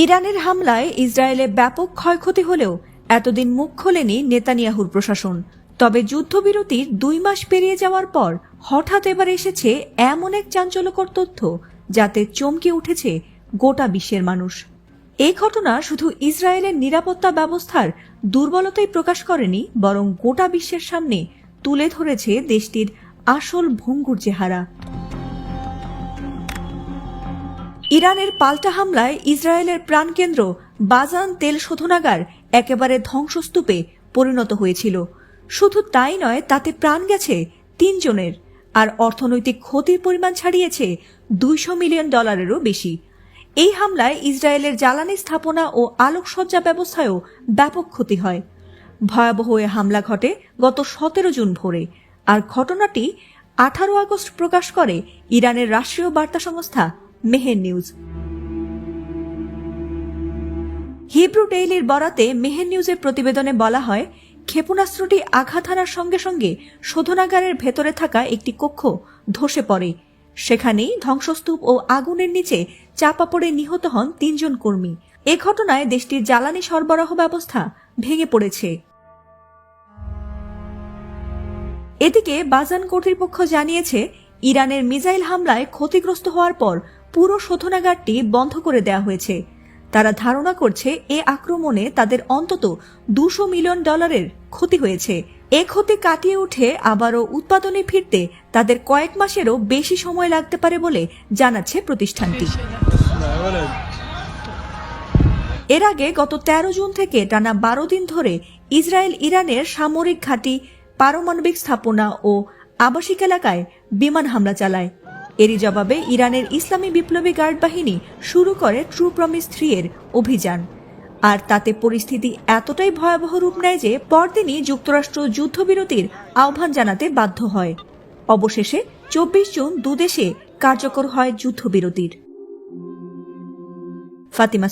ইরানের হামলায় ইসরায়েলে ব্যাপক ক্ষয়ক্ষতি হলেও এতদিন মুখ খোলেনি নেতানিয়াহুর প্রশাসন। তবে যুদ্ধবিরতির দুই মাস পেরিয়ে যাওয়ার পর হঠাৎ এবার এসেছে এমন এক চাঞ্চল্যকর তথ্য যাতে চমকে উঠেছে গোটা বিশ্বের মানুষ। এই ঘটনা শুধু ইসরায়েলের নিরাপত্তা ব্যবস্থার দুর্বলতাই প্রকাশ করেনি, বরং গোটা বিশ্বের সামনে তুলে ধরেছে দেশটির আসল ভঙ্গুর চেহারা। ইরানের পাল্টা হামলায় ইসরায়েলের প্রাণকেন্দ্র বাজান তেল শোধনাগার একেবারে ধ্বংসস্তূপে পরিণত হয়েছিল। শুধু তাই নয়, তাতে প্রাণ গেছে তিনজনের আর অর্থনৈতিক ক্ষতির পরিমাণ ছাড়িয়েছে দুইশো মিলিয়ন ডলারেরও বেশি। এই হামলায় ইসরায়েলের জ্বালানি স্থাপনা ও আলোকসজ্জা ব্যবস্থায়ও ব্যাপক ক্ষতি হয়। ভয়াবহ এ হামলা ঘটে গত সতেরো জুন ভোরে আর ঘটনাটি আঠারো আগস্ট প্রকাশ করে ইরানের রাষ্ট্রীয় বার্তা সংস্থা মেহের নিউজ। হিব্রু ডেইলির বরাতে মেহের নিউজের প্রতিবেদনে বলা হয়, ক্ষেপণাস্ত্রটি আঘাত হানার সঙ্গে সঙ্গে শোধনাগারের ভেতরে থাকা একটি কক্ষ ধসে পড়ে। সেখানেই ধ্বংসস্তূপ ও আগুনের নিচে চাপা পড়ে নিহত হন তিনজন কর্মী। এ ঘটনায় দেশটির জ্বালানি সরবরাহ ব্যবস্থা ভেঙে পড়েছে। এদিকে বাজান কর্তৃপক্ষ জানিয়েছে, ইরানের মিসাইল হামলায় ক্ষতিগ্রস্ত হওয়ার পর পুরো শোধনাগারটি বন্ধ করে দেওয়া হয়েছে। তারা ধারণা করছে এ আক্রমণে তাদের অন্তত দুশো মিলিয়ন ডলারের ক্ষতি হয়েছে। এ ক্ষতি কাটিয়ে উঠে আবারও উৎপাদনে ফিরতে তাদের কয়েক মাসেরও বেশি সময় লাগতে পারে বলে জানাচ্ছে প্রতিষ্ঠানটি। এর আগে গত ১৩ জুন থেকে টানা বারো দিন ধরে ইসরায়েল ইরানের সামরিক ঘাঁটি, পারমাণবিক স্থাপনা ও আবাসিক এলাকায় বিমান হামলা চালায়। এরই জবাবে ইরানের ইসলামী বিপ্লবী গার্ড বাহিনী শুরু করে ট্রু প্রমিস থ্রি এর অভিযান। আর তাতে পরিস্থিতি এতটাই ভয়াবহ রূপ নেয় যে পরদিনই যুক্তরাষ্ট্র যুদ্ধবিরতির আহ্বান জানাতে বাধ্য হয়। অবশেষে চব্বিশ জুন দুদেশে কার্যকর হয় যুদ্ধবিরতির। ফাতিমা